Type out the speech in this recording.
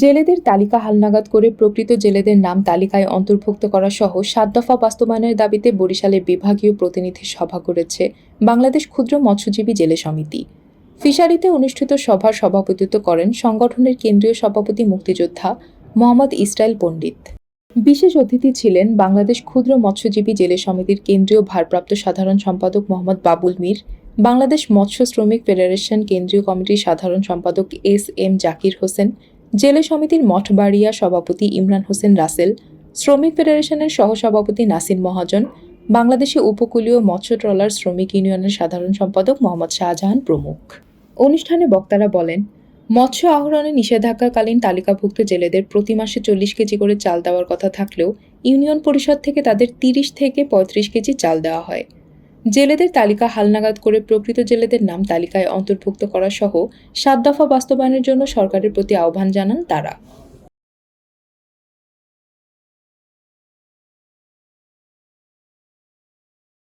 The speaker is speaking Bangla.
জেলেদের তালিকা হালনাগাদ করে প্রকৃত জেলেদের নাম তালিকায় অন্তর্ভুক্ত করা সহ সাত দফা বাস্তবায়নের দাবিতে বরিশালে বিভাগীয় প্রতিনিধি সভা করেছে বাংলাদেশ ক্ষুদ্র মৎস্যজীবী জেলে সমিতি। ফিশারিতে অনুষ্ঠিত সভার সভাপতিত্ব করেন সংগঠনের কেন্দ্রীয় সভাপতি মুক্তিযোদ্ধা মোহাম্মদ ইসরায়েল পণ্ডিত। বিশেষ অতিথি ছিলেন বাংলাদেশ ক্ষুদ্র মৎস্যজীবী জেলে সমিতির কেন্দ্রীয় ভারপ্রাপ্ত সাধারণ সম্পাদক মোহাম্মদ বাবুল মীর, বাংলাদেশ মৎস্য শ্রমিক ফেডারেশন কেন্দ্রীয় কমিটির সাধারণ সম্পাদক এস এম জাকির হোসেন জেলে সমিতির মঠবাড়িয়া সভাপতি ইমরান হোসেন রাসেল, শ্রমিক ফেডারেশনের সহসভাপতি নাসির মহাজন, বাংলাদেশে উপকূলীয় মৎস্য ট্রলার শ্রমিক ইউনিয়নের সাধারণ সম্পাদক মোহাম্মদ শাহজাহান প্রমুখ। অনুষ্ঠানে বক্তারা বলেন, মৎস্য আহরণে নিষেধাজ্ঞাকালীন তালিকাভুক্ত জেলেদের প্রতি মাসে চল্লিশ কেজি করে চাল দেওয়ার কথা থাকলেও ইউনিয়ন পরিষদ থেকে তাদের তিরিশ থেকে পঁয়ত্রিশ কেজি চাল দেওয়া হয়। জেলেদের তালিকা হালনাগাদ করে প্রকৃত জেলেদের নাম তালিকায় অন্তর্ভুক্ত করা সহ সাত দফা বাস্তবায়নের জন্য সরকারের প্রতি আহ্বান জানান তারা।